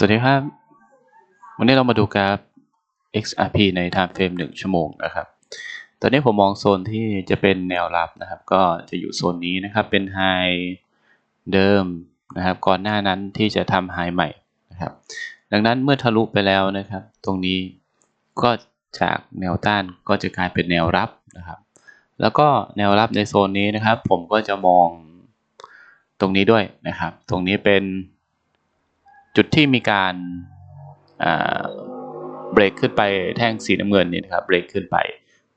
สวัสดีครับ วันนี้เรามาดูกราฟ XRP ใน time frame 1 ชั่วโมงนะครับ ตอนนี้ผมมองโซนที่จะเป็นแนวรับนะครับ ก็จะอยู่โซนนี้นะครับ เป็น High เดิมนะครับ ก่อนหน้านั้นที่จะทำ High ใหม่นะครับ ดังนั้นเมื่อทะลุไปแล้วนะครับ ตรงนี้ก็จากแนวต้านก็จะกลายเป็นแนวรับนะครับ แล้วก็แนวรับในโซนนี้นะครับ ผมก็จะมองตรงนี้ด้วยนะครับ ตรงนี้เป็น จุดที่มีการเบรกขึ้นไปแท่งสีน้ำเงินนี่นะครับเบรกขึ้นไป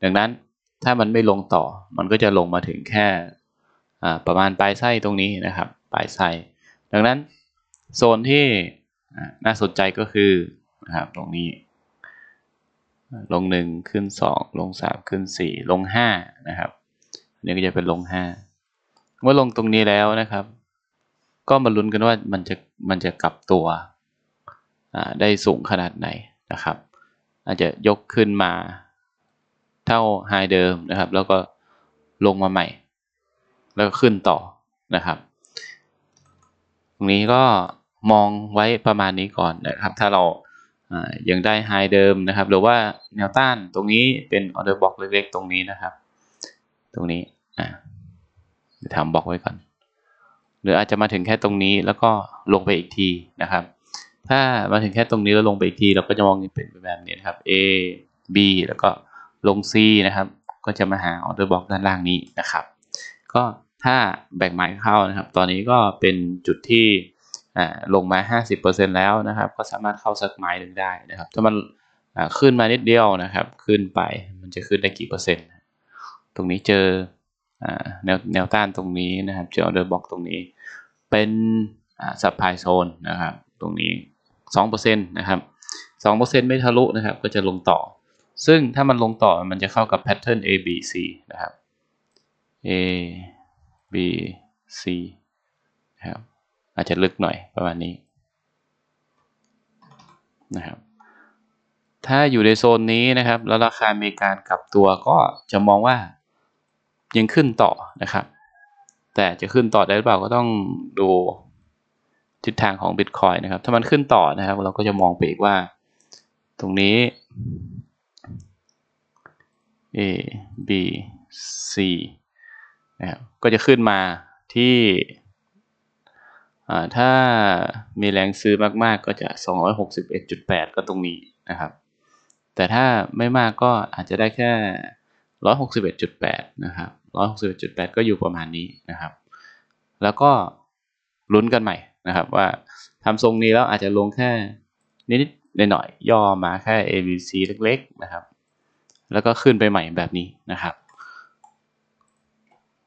ดังนั้นถ้ามันไม่ลงต่อมันก็จะลงมาถึงแค่ประมาณปลายไส้ตรงนี้นะครับปลายไส้ดังนั้นโซนที่น่าสนใจก็คือนะครับตรงนี้ ลงหนึ่งขึ้นสองลงสามขึ้นสี่ลงห้านะครับอันนี้ก็จะเป็นลงห้าเมื่อลงตรงนี้แล้วนะครับ ก็มาลุ้นกันว่ามันจะมันจะกลับตัวได้สูงขนาดไหนนะครับ อาจจะยกขึ้นมาเท่าไฮเดิมนะครับ แล้วก็ลงมาใหม่ แล้วก็ขึ้นต่อนะครับ ตรงนี้ก็มองไว้ประมาณนี้ก่อนนะครับ ถ้าเรายังได้ไฮเดิมนะครับ หรือว่าแนวต้านตรงนี้เป็นออเดอร์บล็อกเล็กๆ ตรงนี้นะครับ ตรงนี้อ่าทำบล็อกไว้ก่อน หรืออาจจะมาถึงแค่ตรงนี้แล้วก็ลงไปอีกทีนะครับ ถ้ามาถึงแค่ตรงนี้แล้วลงไปอีกที เราก็จะมองเป็นแบบนี้นะครับ A B แล้วก็ลง C นะครับ ก็จะมาหาออเดอร์บล็อกด้านล่างนี้นะครับ ก็ถ้าแบ่งหมายเข้านะครับ ตอนนี้ก็เป็นจุดที่ลงมา 50%แล้วนะครับ ก็สามารถเข้าสักไม้หนึ่งได้นะครับ ถ้ามันขึ้นมานิดเดียวนะครับ ขึ้นไปมันจะขึ้นได้กี่เปอร์เซ็นต์ ตรงนี้เจอ แนวแนวต้านตรงนี้นะครับเจอออเดอร์บล็อกตรงนี้ เป็นซับไพโซนนะครับตรงนี้2%นะครับ2%ไม่ทะลุนะครับก็จะลงต่อ ซึ่งถ้ามันลงต่อมันจะเข้ากับแพทเทิร์น A B C นะครับ A B C นะครับอาจจะลึกหน่อยประมาณนี้นะครับถ้าอยู่ในโซนนี้นะครับ แล้วราคามีการกลับตัวก็จะมองว่า ยังขึ้นต่อนะครับ แต่จะขึ้นต่อได้หรือเปล่าก็ต้องดูทิศทางของ Bitcoin นะครับ ถ้ามันขึ้นต่อนะครับ เราก็จะมองไปอีกว่า ตรงนี้ A B C นะครับก็จะขึ้นมาที่ถ้ามีแรงซื้อมากๆก็จะ 261.8 ก็ตรงนี้นะครับ แต่ถ้าไม่มากก็อาจจะได้แค่ 161.8 นะครับ 161.8 ก็อยู่ประมาณนี้นะครับ แล้วก็ลุ้นกันใหม่นะครับว่าทำทรงนี้แล้วอาจจะลงแค่นิดๆหน่อยๆย่อมาแค่ ABC เล็กๆนะครับ แล้วก็ขึ้นไปใหม่แบบนี้นะครับ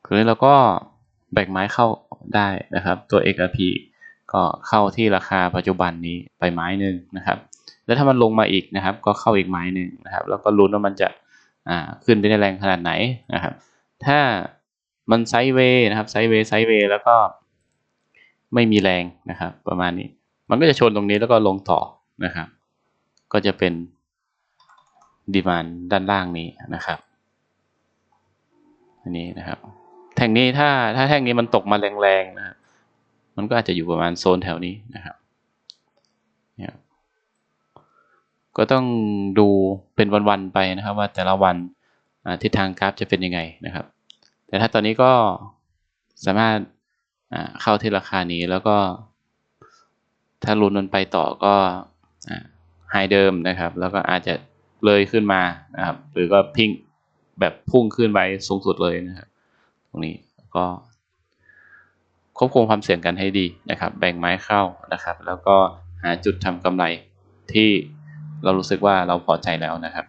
คือเราก็แบ่งไม้เข้าได้นะครับ ตัว XRP ก็เข้าที่ราคาปัจจุบันนี้ไปไม้หนึ่งนะครับ แล้วถ้ามันลงมาอีกนะครับ ก็เข้าอีกไม้หนึ่งนะครับ แล้วก็ลุ้นว่ามันจะ อ่าขึ้นไปในแรงขนาดไหนนะครับ ถ้ามันไซด์เวย์นะครับไซด์เวย์ไซด์เวย์แล้วก็ไม่มีแรงนะครับ ประมาณนี้ มันก็จะชนตรงนี้แล้วก็ลงต่อนะครับ ก็จะเป็นดีมานด้านล่างนี้นะครับอันนี้นะครับ แท่งนี้ถ้าถ้าแท่งนี้มันตกมาแรงๆนะครับมันก็อาจจะอยู่ประมาณโซนแถวนี้นะครับเนี่ย ก็ต้องดูเป็นวันๆไปนะครับว่าแต่ละวันทิศทางกราฟจะเป็นยังไงนะครับ แต่ถ้าตอนนี้ก็สามารถเข้าที่ราคานี้แล้วก็ ถ้าลุ้นมันไปต่อก็ไฮเดิมนะครับ แล้วก็อาจจะเลยขึ้นมานะครับ หรือก็พิงแบบพุ่งขึ้นไปสูงสุดเลยนะครับ ตรงนี้ก็ควบคุมความเสี่ยงกันให้ดีนะครับ แบ่งไม้เข้านะครับ แล้วก็หาจุดทำกำไรที่ เรารู้สึกว่าเราพอใจแล้วนะครับ